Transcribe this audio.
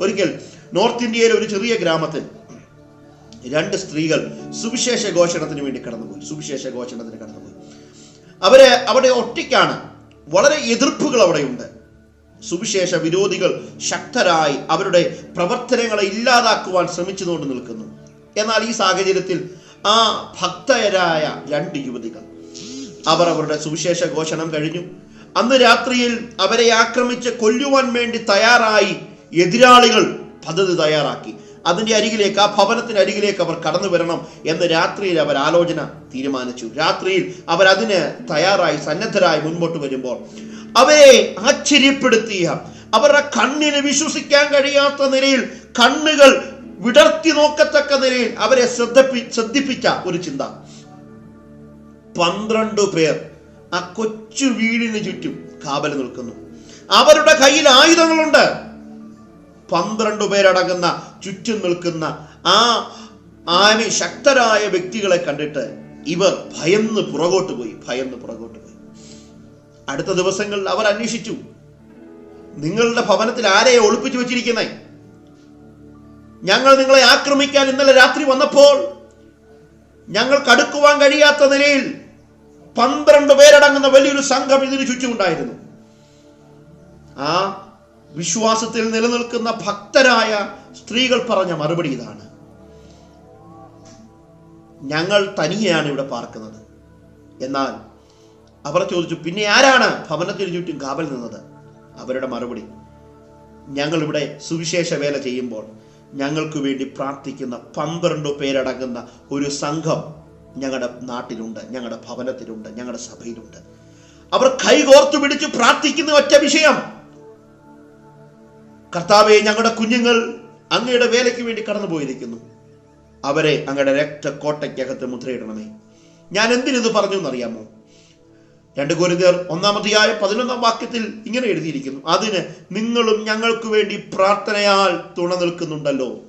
ഒരിക്കൽ നോർത്ത് ഇന്ത്യയിലെ ഒരു ചെറിയ ഗ്രാമത്തിൽ രണ്ട് സ്ത്രീകൾ സുവിശേഷ ഘോഷണത്തിന് വേണ്ടി കടന്നുപോയി സുവിശേഷ ഘോഷണത്തിന് കടന്നുപോയി. അവർ അവിടെ ഒറ്റയ്ക്കാണ്. വളരെ എതിർപ്പുകൾ അവിടെയുണ്ട്. സുവിശേഷ വിരോധികൾ ശക്തരായി അവരുടെ പ്രവർത്തനങ്ങളെ ഇല്ലാതാക്കുവാൻ ശ്രമിച്ചുകൊണ്ട് നിൽക്കുന്നു. എന്നാൽ ഈ സാഹചര്യത്തിൽ ആ ഭക്തരായ രണ്ട് യുവതികൾ അവർ അവരുടെ സുവിശേഷ ഘോഷണം കഴിഞ്ഞു. അന്ന് രാത്രിയിൽ അവരെ ആക്രമിച്ച് കൊല്ലുവാൻ വേണ്ടി തയ്യാറായി എതിരാളികൾ പദ്ധതി തയ്യാറാക്കി. അതിന്റെ അരികിലേക്ക് ആ ഭവനത്തിന് അരികിലേക്ക് അവർ കടന്നു വരണം എന്ന് രാത്രിയിൽ അവർ ആലോചന തീരുമാനിച്ചു. രാത്രിയിൽ അവർ അതിന് തയ്യാറായി സന്നദ്ധരായി മുൻപോട്ട് വരുമ്പോൾ അവരെ ആശ്ചര്യപ്പെടുത്തിയ അവരുടെ കണ്ണിന് വിശ്വസിക്കാൻ കഴിയാത്ത നിലയിൽ കണ്ണുകൾ വിടർത്തി നോക്കത്തക്ക നിലയിൽ അവരെ ശ്രദ്ധപ്പി ശ്രദ്ധിപ്പിച്ച ഒരു ചിന്ത. പന്ത്രണ്ട് പേർ ആ കൊച്ചു വീടിന് ചുറ്റും കാവൽ നിൽക്കുന്നു. അവരുടെ കയ്യിൽ ആയുധങ്ങളുണ്ട്. പന്ത്രണ്ട് പേരടങ്ങുന്ന ചുറ്റും നിൽക്കുന്ന ആ ആന ശക്തരായ വ്യക്തികളെ കണ്ടിട്ട് ഇവർ ഭയന്ന് പുറകോട്ട് പോയി ഭയന്ന് പുറകോട്ട് പോയി. അടുത്ത ദിവസങ്ങളിൽ അവർ അന്വേഷിച്ചു. നിങ്ങളുടെ ഭവനത്തിൽ ആരെയെ ഒളിപ്പിച്ചു വെച്ചിരിക്കുന്നേ? ഞങ്ങൾ നിങ്ങളെ ആക്രമിക്കാൻ ഇന്നലെ രാത്രി വന്നപ്പോൾ ഞങ്ങൾ അടുക്കുവാൻ കഴിയാത്ത നിലയിൽ പന്ത്രണ്ട് പേരടങ്ങുന്ന വലിയൊരു സംഘം ഇതിന് ചുറ്റുമുണ്ടായിരുന്നു. ആ വിശ്വാസത്തിൽ നിലനിൽക്കുന്ന ഭക്തരായ സ്ത്രീകൾ പറഞ്ഞ മറുപടി ഇതാണ്. ഞങ്ങൾ തനിയെയാണ് ഇവിടെ പാർക്കുന്നത്. എന്നാൽ അവർ ചോദിച്ചു പിന്നെ ആരാണ് ഭവനത്തിന് ചുറ്റും കാവൽ നിന്നത്? അവരുടെ മറുപടി ഞങ്ങൾ ഇവിടെ സുവിശേഷ വേല ചെയ്യുമ്പോൾ ഞങ്ങൾക്ക് വേണ്ടി പ്രാർത്ഥിക്കുന്ന പന്ത്രണ്ട് പേരടങ്ങുന്ന ഒരു സംഘം ഞങ്ങളുടെ നാട്ടിലുണ്ട് ഞങ്ങളുടെ ഭവനത്തിലുണ്ട് ഞങ്ങളുടെ സഭയിലുണ്ട്. അവർ കൈകോർത്തു പിടിച്ച് പ്രാർത്ഥിക്കുന്ന ഒറ്റ വിഷയം കർത്താവെ ഞങ്ങളുടെ കുഞ്ഞുങ്ങൾ അങ്ങയുടെ വേലയ്ക്ക് വേണ്ടി കടന്നു പോയിരിക്കുന്നു അവരെ അങ്ങയുടെ രക്തക്കോട്ടയ്ക്കകത്ത് മുദ്രയിടണമേ. ഞാൻ എന്തിനിത് പറഞ്ഞു എന്നറിയാമോ രണ്ട് ഗുരുതർ ഒന്നാമതിയായ പതിനൊന്നാം വാക്യത്തിൽ ഇങ്ങനെ എഴുതിയിരിക്കുന്നു. അതിന് നിങ്ങളും ഞങ്ങൾക്ക് വേണ്ടി പ്രാർത്ഥനയാൽ തുണ നിൽക്കുന്നുണ്ടല്ലോ.